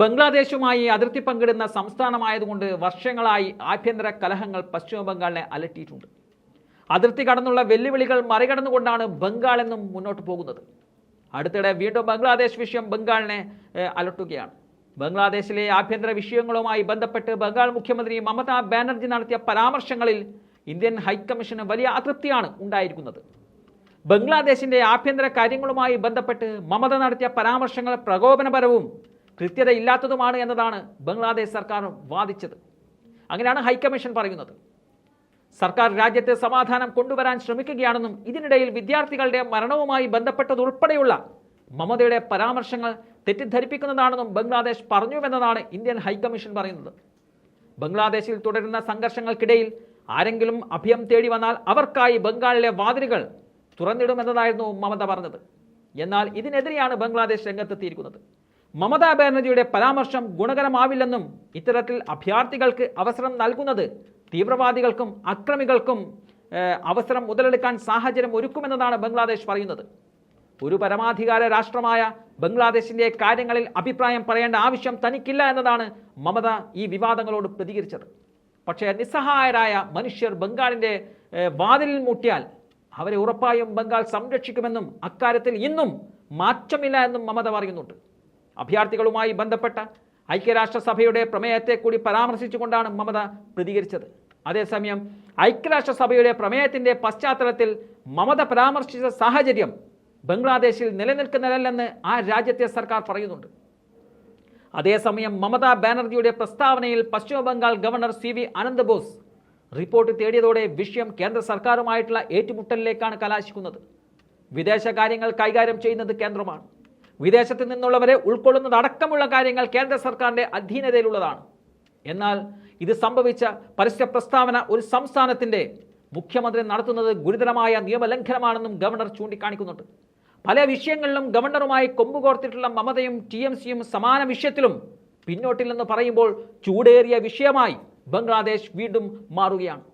ബംഗ്ലാദേശുമായി അതിർത്തി പങ്കിടുന്ന സംസ്ഥാനമായതുകൊണ്ട് വർഷങ്ങളായി ആഭ്യന്തര കലഹങ്ങൾ പശ്ചിമ ബംഗാളിനെ അലട്ടിയിട്ടുണ്ട്. അതിർത്തി കടന്നുള്ള വെല്ലുവിളികൾ മറികടന്നുകൊണ്ടാണ് ബംഗാൾ എന്നും മുന്നോട്ട് പോകുന്നത്. അടുത്തിടെ വീണ്ടും ബംഗ്ലാദേശ് വിഷയം ബംഗാളിനെ അലട്ടുകയാണ്. ബംഗ്ലാദേശിലെ ആഭ്യന്തര വിഷയങ്ങളുമായി ബന്ധപ്പെട്ട് ബംഗാൾ മുഖ്യമന്ത്രി മമതാ ബാനർജി നടത്തിയ പരാമർശങ്ങളിൽ ഇന്ത്യൻ ഹൈക്കമ്മീഷന് വലിയ അതൃപ്തിയാണ് ഉണ്ടായിരിക്കുന്നത്. ബംഗ്ലാദേശിന്റെ ആഭ്യന്തര കാര്യങ്ങളുമായി ബന്ധപ്പെട്ട് മമത നടത്തിയ പരാമർശങ്ങൾ പ്രകോപനപരവും കൃത്യതയില്ലാത്തതുമാണ് എന്നതാണ് ബംഗ്ലാദേശ് സർക്കാർ വാദിച്ചത്. അങ്ങനെയാണ് ഹൈക്കമ്മീഷൻ പറയുന്നത്. സർക്കാർ രാജ്യത്ത് സമാധാനം കൊണ്ടുവരാൻ ശ്രമിക്കുകയാണെന്നും ഇതിനിടയിൽ വിദ്യാർത്ഥികളുടെ മരണവുമായി ബന്ധപ്പെട്ടതുൾപ്പെടെയുള്ള മമതയുടെ പരാമർശങ്ങൾ തെറ്റിദ്ധരിപ്പിക്കുന്നതാണെന്നും ബംഗ്ലാദേശ് പറഞ്ഞുവെന്നതാണ് ഇന്ത്യൻ ഹൈക്കമ്മീഷൻ പറയുന്നത്. ബംഗ്ലാദേശിൽ തുടരുന്ന സംഘർഷങ്ങൾക്കിടയിൽ ആരെങ്കിലും അഭയം തേടി വന്നാൽ അവർക്കായി ബംഗാളിലെ വാതിലുകൾ തുറന്നിടുമെന്നതായിരുന്നു മമത പറഞ്ഞത്. എന്നാൽ ഇതിനെതിരെയാണ് ബംഗ്ലാദേശ് രംഗത്തെത്തിയിരിക്കുന്നത്. മമതാ ബാനർജിയുടെ പരാമർശം ഗുണകരമാവില്ലെന്നും ഇത്തരത്തിൽ അഭയാർത്ഥികൾക്ക് അവസരം നൽകുന്നത് തീവ്രവാദികൾക്കും അക്രമികൾക്കും അവസരം മുതലെടുക്കാൻ സാഹചര്യം ഒരുക്കുമെന്നതാണ് ബംഗ്ലാദേശ് പറയുന്നത്. ഒരു പരമാധികാര രാഷ്ട്രമായ ബംഗ്ലാദേശിന്റെ കാര്യങ്ങളിൽ അഭിപ്രായം പറയേണ്ട ആവശ്യം തനിക്കില്ല എന്നതാണ് മമത ഈ വിവാദങ്ങളോട് പ്രതികരിച്ചത്. പക്ഷേ നിസ്സഹായരായ മനുഷ്യർ ബംഗാളിന്റെ വാതിലിൽ മുട്ടിയാൽ അവരെ ഉറപ്പായും ബംഗാൾ സംരക്ഷിക്കുമെന്നും അക്കാര്യത്തിൽ ഇന്നും മാറ്റമില്ല എന്നും മമത പറയുന്നുണ്ട്. അഭയാർത്ഥികളുമായി ബന്ധപ്പെട്ട ഐക്യരാഷ്ട്രസഭയുടെ പ്രമേയത്തെ കൂടി പരാമർശിച്ചുകൊണ്ടാണ് മമത പ്രതികരിച്ചത്. അതേസമയം ഐക്യരാഷ്ട്രസഭയുടെ പ്രമേയത്തിന്റെ പശ്ചാത്തലത്തിൽ മമത പരാമർശിച്ച സാഹചര്യം ബംഗ്ലാദേശിൽ നിലനിൽക്കുന്നതല്ലെന്ന് ആ രാജ്യത്തെ സർക്കാർ പറയുന്നുണ്ട്. അതേസമയം മമതാ ബാനർജിയുടെ പ്രസ്താവനയിൽ Paschima Bangal governor C V Ananda Bose report തേടിയതോടെ വിഷയം കേന്ദ്ര സർക്കാരുമായിട്ടുള്ള ഏറ്റുമുട്ടലിലേക്കാണ് കലാശിക്കുന്നത്. വിദേശകാര്യങ്ങൾ കൈകാര്യം ചെയ്യുന്നത് കേന്ദ്രമാണ്. വിദേശത്ത് നിന്നുള്ളവരെ ഉൾക്കൊള്ളുന്നതടക്കമുള്ള കാര്യങ്ങൾ കേന്ദ്ര സർക്കാരിന്റെ അധീനതയിലുള്ളതാണ്. എന്നാൽ ഇത് സംഭവിച്ച പരസ്യ പ്രസ്താവന ഒരു സംസ്ഥാനത്തിന്റെ മുഖ്യമന്ത്രി നടത്തുന്നത് ഗുരുതരമായ നിയമലംഘനമാണെന്നും ഗവർണർ ചൂണ്ടിക്കാണിക്കുന്നുണ്ട്. പല വിഷയങ്ങളിലും ഗവർണറുമായി കൊമ്പുകോർത്തിട്ടുള്ള മമതയും ടി എം സിയും സമാന വിഷയത്തിലും പിന്നോട്ടില്ലെന്ന് പറയുമ്പോൾ ചൂടേറിയ വിഷയമായി ബംഗ്ലാദേശ് വീണ്ടും മാറുകയാണ്.